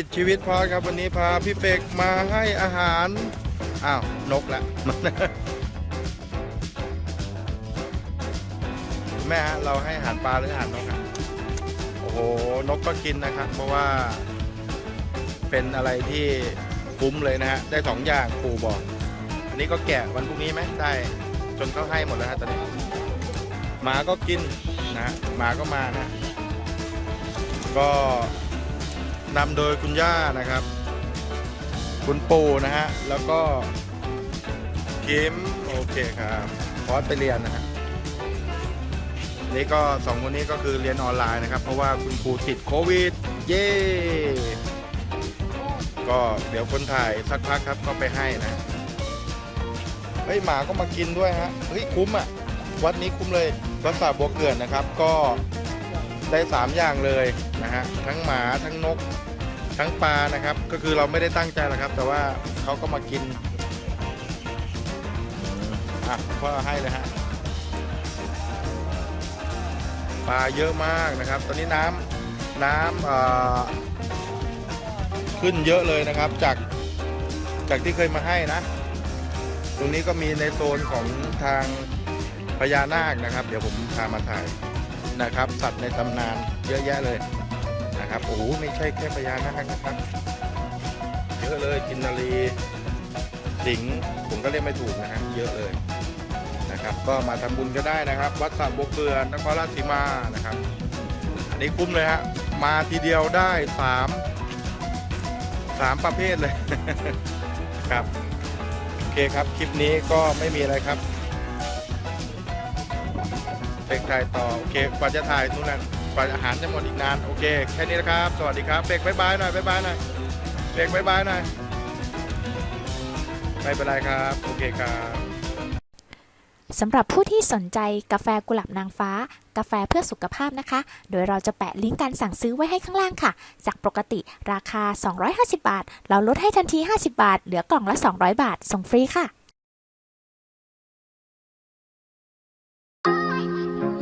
ติดชีวิตพอครับวันนี้พาพี่เฟกมาให้อาหาร อ้าว นกละ แม่ฮะเราให้อาหารปลาหรืออาหารนกครับโอ้โห นกก็กินนะครับ เพราะว่า เป็นอะไรที่คุ้มเลยนะฮะ ได้สองอย่างปู่บอก อันนี้ก็แกะวันพรุ่งนี้ไหมได้ จนเขาให้หมดแล้วฮะตอนนี้หมาก็กินนะหมาก็มานะ ก็ นำโดยคุณย่านะครับ คุณปู่นะฮะ แล้วก็กิมโอเคครับพอสไปเรียนนะฮะนี่ก็สองคนนี้ก็คือเรียนออนไลน์นะครับ เพราะว่าคุณครูติดโควิด เย้ก็เดี๋ยวคนถ่ายสักพักครับก็ไปให้นะเฮ้ยหมาก็มากินด้วยฮะเฮ้ยคุ้มอะ วัดนี้คุ้มเลยวัดสาบัวเกลือนนะครับ ก็ ได้ 3 อย่างเลยนะฮะทั้งหมาทั้งนกทั้งปลานะครับ ก็คือเราไม่ได้ตั้งใจหรอกครับ แต่ว่าเขาก็มากินอะพ่อให้เลยฮะปลาเยอะมากนะครับ ตอนนี้น้ำน้ำเอ่อขึ้นเยอะเลยนะครับ จากจากที่เคยมาให้นะ ตรงนี้ก็มีในโซนของทางพญานาคนะครับ เดี๋ยวผมพามาถ่าย นะครับ สัตว์ในตำนานเยอะแยะเลยนะครับโอ้โหไม่ใช่แค่พญานาคนะครับเยอะเลยกินนารีสิงห์ผมก็เรียกไม่ถูกนะฮะเยอะเลยนะครับ ก็มาทำบุญก็ได้นะครับ วัดสระบกเกลือนนครราชสีมานะครับ อันนี้คุ้มเลยฮะมาทีเดียวได้สามสามประเภทเลยครับโอเคครับคลิปนี้ก็ไม่มีอะไรครับ เฟกถ่ายต่อโอเคกว่าจะถ่ายนู่นนั่นกว่าอาหารจะหมดอีกนานโอเคแค่นี้นะครับสวัสดีครับเฟกบายบายหน่อยบายบายหน่อยเฟกบายบายหน่อยไม่เป็นไรครับ โอเคครับสำหรับผู้ที่สนใจกาแฟกุหลาบนางฟ้า กาแฟเพื่อสุขภาพนะคะ โดยเราจะแปะลิงก์การสั่งซื้อไว้ให้ข้างล่างค่ะ จากปกติราคา 250 บาท เราลดให้ทันที 50 บาท เหลือกล่องละ 200 บาท ส่งฟรีค่ะ